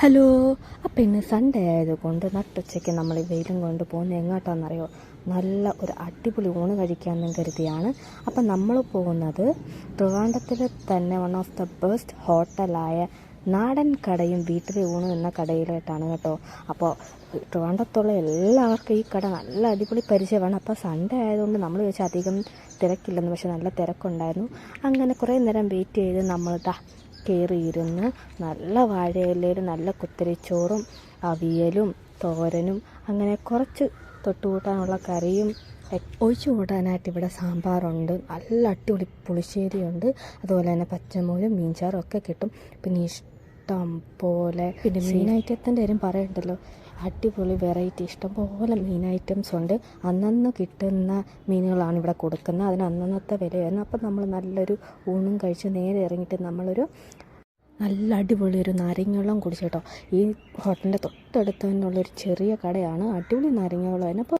Hello. അപ്പം ഇന്ന് Sunday ആയതുകൊണ്ട് നട്ടുച്ചയ്ക്ക് നമ്മൾ വെയിലും കൊണ്ട് പോകുന്നത് എങ്ങോട്ടാണെന്നറിയോ നല്ല ഒരു അടിപൊളി ഊണ് കഴിക്കാമെന്നും കരുതിയാണ്. അപ്പം നമ്മൾ പോകുന്നത് ട്രിവാൻഡത്തിൽ തന്നെ വൺ ഓഫ് ദ ബെസ്റ്റ് ഹോട്ടലായ നാടൻ കടയും വീട്ടിലെ ഊണ് എന്ന കടയിലായിട്ടാണ് കേട്ടോ. അപ്പോൾ ട്രിവാൻഡത്തുള്ള എല്ലാവർക്കും ഈ കട നല്ല അടിപൊളി പരിചയമാണ്. അപ്പോൾ സൺഡേ ആയതുകൊണ്ട് നമ്മൾ ചോദിച്ചാൽ അധികം തിരക്കില്ലെന്ന് പക്ഷേ നല്ല തിരക്കുണ്ടായിരുന്നു. അങ്ങനെ കുറേ നേരം വെയിറ്റ് ചെയ്ത് നമ്മൾ ദാ കയറിയിരുന്ന്. നല്ല വാഴയിലയിൽ നല്ല കുത്തരിച്ചോറും അവിയലും തോരനും അങ്ങനെ കുറച്ച് തൊട്ടുകൂട്ടാനുള്ള കറിയും ഒഴിച്ചു കൂട്ടാനായിട്ട് ഇവിടെ സാമ്പാറുണ്ട്. നല്ല അടിപൊളി പുളിശ്ശേരിയുണ്ട്. അതുപോലെ തന്നെ പച്ചമോരും മീൻചാറും ഒക്കെ കിട്ടും. പിന്നെ ഇഷ്ടം പോലെ. പിന്നെ മീൻ ഐറ്റത്തിന്റെ കാര്യം പറയണ്ടല്ലോ. അടിപൊളി വെറൈറ്റി ഇഷ്ടം പോലെ മീൻ ഐറ്റംസ് ഉണ്ട്. അന്നന്ന് കിട്ടുന്ന മീനുകളാണ് ഇവിടെ കൊടുക്കുന്നത്. അതിന് അന്നന്നത്തെ വിലയായിരുന്നു അപ്പം നമ്മൾ നല്ലൊരു ഊണും കഴിച്ച് നേരെ ഇറങ്ങിയിട്ട് നമ്മളൊരു നല്ല അടിപൊളി ഒരു നാരങ്ങവെള്ളം കുടിച്ചു കേട്ടോ. ഈ ഹോട്ടലിന്റെ തൊട്ടടുത്ത് തന്നെയുള്ളൊരു ചെറിയ കടയാണ്. അടിപൊളി നാരങ്ങവെള്ളം അതിനപ്പോൾ